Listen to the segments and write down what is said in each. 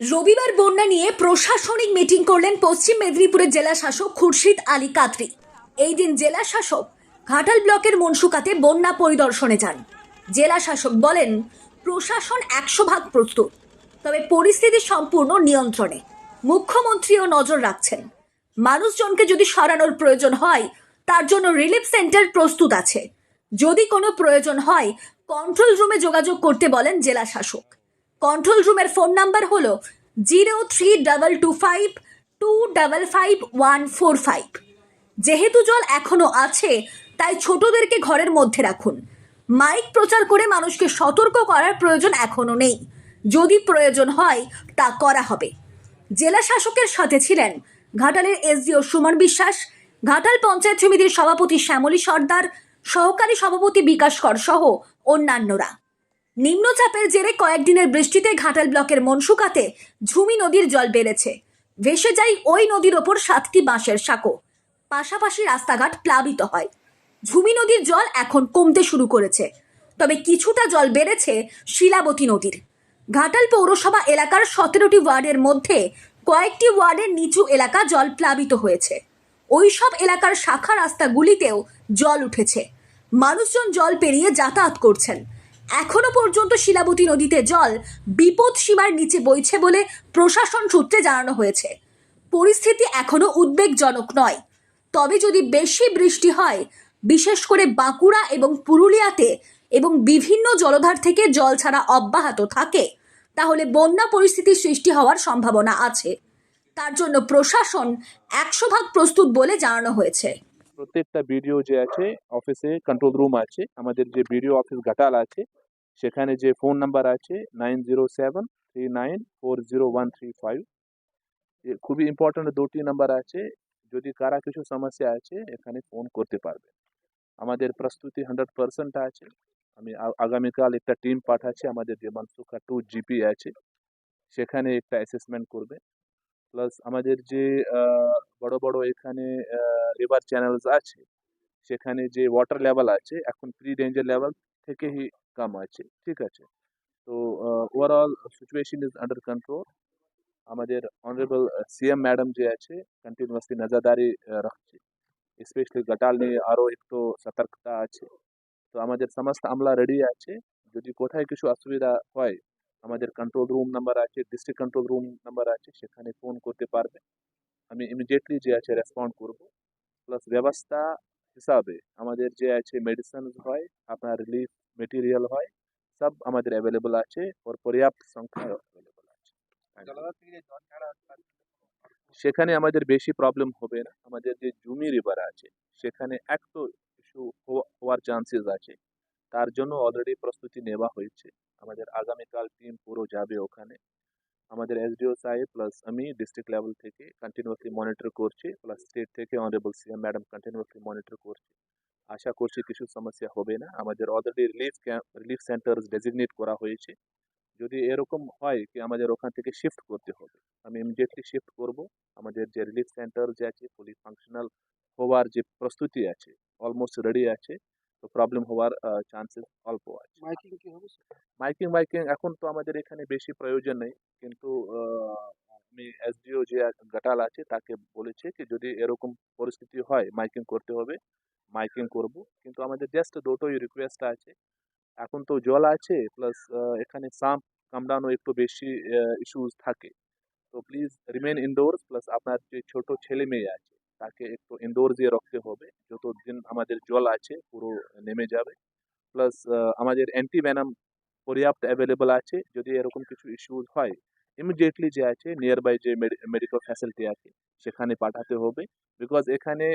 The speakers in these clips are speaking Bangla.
রবিবার বন্যা নিয়ে প্রশাসনিক মিটিং করলেন পশ্চিম মেদিনীপুরের জেলা শাসক খুরশিদ আলী কাদরি। এই দিন জেলা শাসক ঘাটাল ব্লকের মনসুকাতে বন্যা পরিদর্শনে যান। জেলা শাসক বলেন, প্রশাসন একশো ভাগ প্রস্তুত, তবে পরিস্থিতি সম্পূর্ণ নিয়ন্ত্রণে। মুখ্যমন্ত্রীও নজর রাখছেন। মানুষজনকে যদি সরানোর প্রয়োজন হয়, তার জন্য রিলিফ সেন্টার প্রস্তুত আছে। যদি কোনো প্রয়োজন হয়, কন্ট্রোল রুমে যোগাযোগ করতে বলেন জেলা শাসক। কন্ট্রোল রুমের ফোন নাম্বার হলো zero three double two five two double five one four five যেহেতু জল এখনও আছে, তাই ছোটদেরকে ঘরের মধ্যে রাখুন। মাইক প্রচার করে মানুষকে সতর্ক করার প্রয়োজন এখনও নেই। যদি প্রয়োজন হয়, তা করা হবে। জেলা শাসকের সাথে ছিলেন ঘাটালের এসডিও সুমন বিশ্বাস, ঘাটাল পঞ্চায়েত সমিতির সভাপতি শ্যামলী সর্দার, সহকারী সভাপতি বিকাশ কর সহ অন্যান্যরা। নিম্নচাপের জেরে কয়েকদিনের বৃষ্টিতে ঘাটাল ব্লকের মনসুকাতে ঝুমি নদীর জল বেড়েছে। ভেসে যায় ওই নদীর ওপর সাতটি বাঁশের সাঁকো। পাশাপাশি রাস্তাঘাট প্লাবিত হয়। ঝুমি নদীর জল এখন কমতে শুরু করেছে। তবে কিছুটা জল বেড়েছে শিলাবতী নদীর। ঘাটাল পৌরসভা এলাকার সতেরোটি ওয়ার্ডের মধ্যে কয়েকটি ওয়ার্ডের নিচু এলাকা জল প্লাবিত হয়েছে। ওইসব এলাকার শাখা রাস্তাগুলিতেও জল উঠেছে। মানুষজন জল পেরিয়ে যাতায়াত করছেন। এখনও পর্যন্ত শিলাবতী নদীতে জল বিপদ সীমার নিচে বইছে বলে প্রশাসন সূত্রে জানানো হয়েছে। পরিস্থিতি এখনও উদ্বেগজনক নয়। তবে যদি বেশি বৃষ্টি হয়, বিশেষ করে বাঁকুড়া এবং পুরুলিয়াতে এবং বিভিন্ন জলধার থেকে জল ছাড়া অব্যাহত থাকে, তাহলে বন্যা পরিস্থিতি সৃষ্টি হওয়ার সম্ভাবনা আছে। তার জন্য প্রশাসন একশো ভাগ প্রস্তুত বলে জানানো হয়েছে। প্রত্যেকটা বিডিও যে আছে অফিসে কন্ট্রোল রুম আছে, আমাদের যে বিডিও অফিস ঘাটাল আছে, সেখানে যে ফোন নাম্বার আছে nine zero seven three nine four zero one three five খুবই ইম্পর্ট্যান্ট দুটি নাম্বার আছে, যদি কারা কিছু সমস্যা আছে, এখানে ফোন করতে পারবে। আমাদের প্রস্তুতি হান্ড্রেড পার্সেন্ট আছে। আমি আগামীকাল একটা টিম পাঠাচ্ছি, আমাদের যে মানসুখা টু জিপি আছে, সেখানে একটা অ্যাসেসমেন্ট করবে। প্লাস আমাদের যে বড় বড় এখানে রিভার চ্যানেলস আছে, সেখানে যে ওয়াটার লেভেল আছে, এখন প্রি ডেঞ্জার লেভেল থেকেই কম আছে, ঠিক আছে? তো overall situation is under control আমাদের অনারেবল সিএম ম্যাডাম যে আছে কন্টিনিউয়াসলি নজরদারি রাখছে। স্পেশালি গটাল নিয়ে আরও একটু সতর্কতা আছে। তো আমাদের সমস্ত আমলা রেডি আছে। যদি কোথায় কিছু অসুবিধা হয় আমাদের কন্ট্রোল রুম নাম্বার আছে ডিস্ট্রিক্ট কন্ট্রোল রুম নাম্বার আছে, সেখানে ফোন করতে পারবে। আমি ইমিডিয়েটলি যে আছে রেসপন্ড করব। প্লাস ব্যবস্থা হিসাবে আমাদের যে আছে মেডিসিন হয়, আপনার রিলিফ মেটেরিয়াল হয়, সব আমাদের অ্যাভেলেবল আছে, ওর পর্যাপ্ত সংখ্যা অ্যাভেলেবল আছে। সেখানে আমাদের বেশি প্রবলেম হবে না। আমাদের যে জুমি রিভার আছে, সেখানে একটু ইস্যু হওয়ার চান্সেস আছে। তার জন্য অলরেডি প্রস্তুতি নেওয়া হয়েছে। আমাদের আগামীকাল টিম পুরো যাবে ওখানে। আমাদের এসডিও সাহেব প্লাস আমি ডিস্ট্রিক্ট লেভেল থেকে কন্টিনিউয়াসলি মনিটর করছি প্লাস স্টেট থেকে honourable CM madam continuously monitor করছি। আশা করছি কিছু সমস্যা হবে না। আমাদের already relief camp relief centre designate করা হয়েছে। যদি এরকম হয় কি আমাদের ওখান থেকে শিফট করতে হবে। আমি ইমিডিয়েটলি শিফট করব। আমাদের যে রিলিফ সেন্টার যে আছে ফুলি ফাংশনাল হওয়ার যে প্রস্তুতি আছে অলমোস্ট রেডি আছে তো প্রবলেম হওয়ার চান্সেস অল্প আছে। মাইকিং কি হবে মাইকিং মাইকিং এখন তো আমাদের এখানে বেশি প্রয়োজন নেই। কিন্তু আমি এসডিও যে গাটাল আছে তাকে বলেছে কি যদি এরকম পরিস্থিতি হয় মাইকিং করতে হবে মাইকিং করব। কিন্তু আমাদের জাস্ট দুটোই রিকোয়েস্ট আছে। এখন তো জল আছে প্লাস এখানে সাম কামড়ানো একটু বেশি ইস্যুস থাকে। তো প্লিজ রিমেন ইনডোরস প্লাস আপনার যে ছোট ছেলে মেয়ে আছে তাকে একটু ইনডোর দিয়ে রাখতে হবে। যতদিন আমাদের জল আছে, পুরো নেমে যাবে। প্লাস আমাদের অ্যান্টি ভ্যানাম পর্যাপ্ত অ্যাভেলেবল আছে। যদি এরকম কিছু ইস্যুস হয় ইমিডিয়েটলি যে আছে নিয়ার বাই যে মেডিকেল ফ্যাসিলিটি আছে, সেখানে পাঠাতে হবে। বিকজ এখানে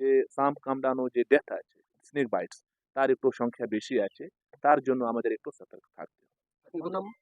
যে সাম কামড়ানো যে ডেথ আছে স্নেক বাইটস তার একটু সংখ্যা বেশি আছে। তার জন্য আমাদের একটু সতর্ক থাকতে হবে।